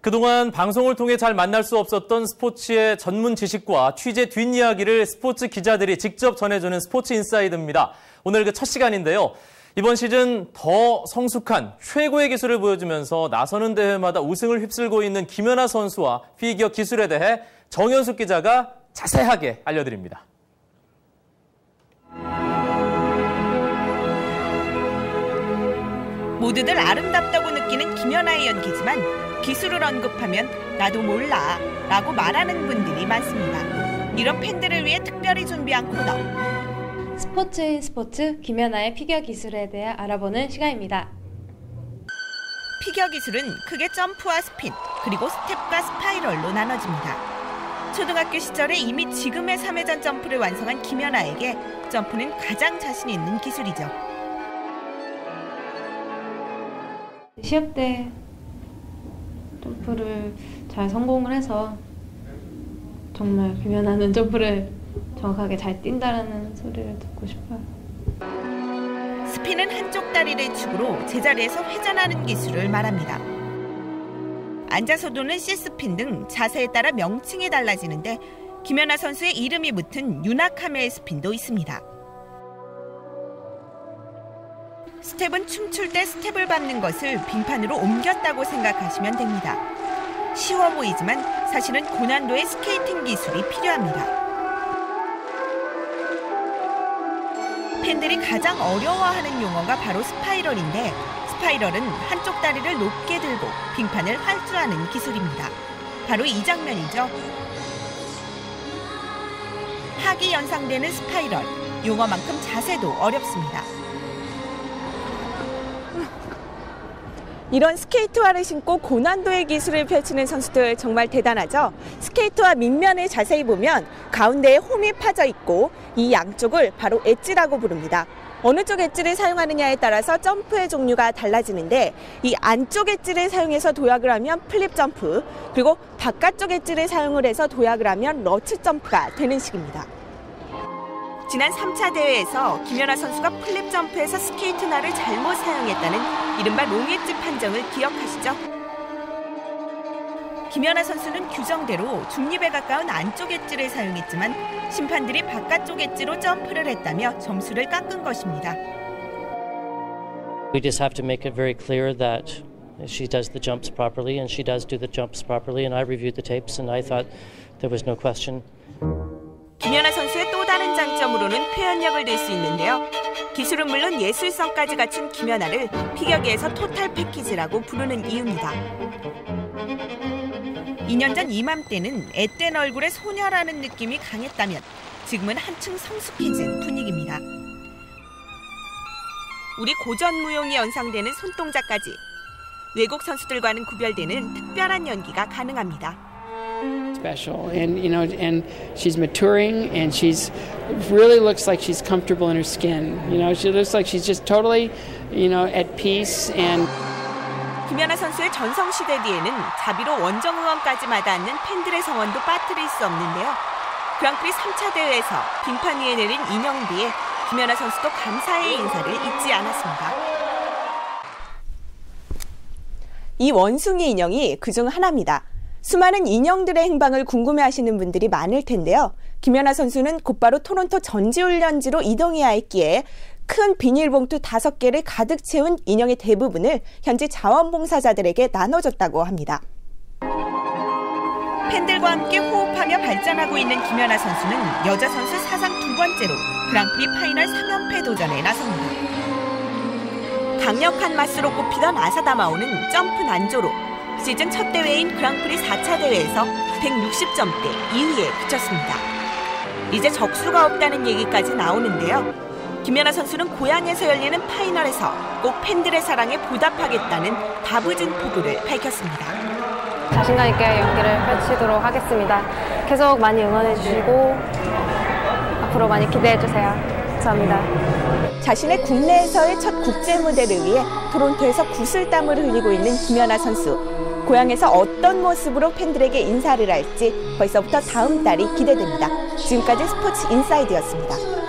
그동안 방송을 통해 잘 만날 수 없었던 스포츠의 전문 지식과 취재 뒷이야기를 스포츠 기자들이 직접 전해주는 스포츠 인사이드입니다. 오늘 그 첫 시간인데요. 이번 시즌 더 성숙한 최고의 기술을 보여주면서 나서는 대회마다 우승을 휩쓸고 있는 김연아 선수와 피겨 기술에 대해 정현숙 기자가 자세하게 알려드립니다. 모두들 아름답다고 느끼는 김연아의 연기지만 기술을 언급하면 나도 몰라 라고 말하는 분들이 많습니다. 이런 팬들을 위해 특별히 준비한 코너. 스포츠인 스포츠 김연아의 피겨 기술에 대해 알아보는 시간입니다. 피겨 기술은 크게 점프와 스핀, 그리고 스텝과 스파이럴로 나눠집니다. 초등학교 시절에 이미 지금의 3회전 점프를 완성한 김연아에게 점프는 가장 자신 있는 기술이죠. 시합 때 점프를 잘 성공을 해서 정말 김연아는 점프를 정확하게 잘 뛴다라는 소리를 듣고 싶어요. 스핀은 한쪽 다리를 축으로 제자리에서 회전하는 기술을 말합니다. 앉아서 도는 C스핀 등 자세에 따라 명칭이 달라지는데 김연아 선수의 이름이 붙은 유나카메 스핀도 있습니다. 스텝은 춤출 때 스텝을 밟는 것을 빙판으로 옮겼다고 생각하시면 됩니다. 쉬워 보이지만 사실은 고난도의 스케이팅 기술이 필요합니다. 팬들이 가장 어려워하는 용어가 바로 스파이럴인데 스파이럴은 한쪽 다리를 높게 들고 빙판을 활주하는 기술입니다. 바로 이 장면이죠. 하기 연상되는 스파이럴, 용어만큼 자세도 어렵습니다. 이런 스케이트화를 신고 고난도의 기술을 펼치는 선수들 정말 대단하죠. 스케이트화 밑면을 자세히 보면 가운데에 홈이 파져 있고 이 양쪽을 바로 엣지라고 부릅니다. 어느 쪽 엣지를 사용하느냐에 따라서 점프의 종류가 달라지는데 이 안쪽 엣지를 사용해서 도약을 하면 플립 점프 그리고 바깥쪽 엣지를 사용을 해서 도약을 하면 러츠 점프가 되는 식입니다. 지난 3차 대회에서 김연아 선수가 플립 점프에서 스케이트 날을 잘못 사용했다는 이른바 롱엣지 판정을 기억하시죠? 김연아 선수는 규정대로 중립에 가까운 안쪽 엣지를 사용했지만 심판들이 바깥쪽 엣지로 점프를 했다며 점수를 깎은 것입니다. We just have to make it very clear that she does the jumps properly and she does do the jumps properly and I reviewed the tapes and I thought there was no question. 김연아 다른 장점으로는 표현력을 낼 수 있는데요. 기술은 물론 예술성까지 갖춘 김연아를 피겨계에서 토탈 패키지라고 부르는 이유입니다. 2년 전 이맘때는 앳된 얼굴에 소녀라는 느낌이 강했다면 지금은 한층 성숙해진 분위기입니다. 우리 고전 무용이 연상되는 손동작까지 외국 선수들과는 구별되는 특별한 연기가 가능합니다. Special and you know and she's maturing and she's really looks like she's comfortable in her skin you know she looks like she's just totally you know at peace and 김연아 선수의 전성 시대 뒤에는 자비로 원정 응원까지 마다않는 팬들의 성원도 빠뜨릴 수 없는데요. 그랑프리 3차 대회에서 빙판 위에 내린 인형 뒤에 김연아 선수도 감사의 인사를 잊지 않았습니다. 이 원숭이 인형이 그중 하나입니다. 수많은 인형들의 행방을 궁금해하시는 분들이 많을 텐데요. 김연아 선수는 곧바로 토론토 전지훈련지로 이동해야 했기에 큰 비닐봉투 다섯 개를 가득 채운 인형의 대부분을 현지 자원봉사자들에게 나눠줬다고 합니다. 팬들과 함께 호흡하며 발전하고 있는 김연아 선수는 여자 선수 사상 두 번째로 그랑프리 파이널 3연패 도전에 나섭니다. 강력한 마스로 꼽히던 아사다마오는 점프 난조로 시즌 첫 대회인 그랑프리 4차 대회에서 160점대 2위에 그쳤습니다. 이제 적수가 없다는 얘기까지 나오는데요. 김연아 선수는 고향에서 열리는 파이널에서 꼭 팬들의 사랑에 보답하겠다는 다부진 포부를 밝혔습니다. 자신감 있게 연기를 펼치도록 하겠습니다. 계속 많이 응원해 주시고 앞으로 많이 기대해 주세요. 감사합니다. 자신의 국내에서의 첫 국제 무대를 위해 토론토에서 구슬땀을 흘리고 있는 김연아 선수. 고향에서 어떤 모습으로 팬들에게 인사를 할지 벌써부터 다음 달이 기대됩니다. 지금까지 스포츠 인사이드였습니다.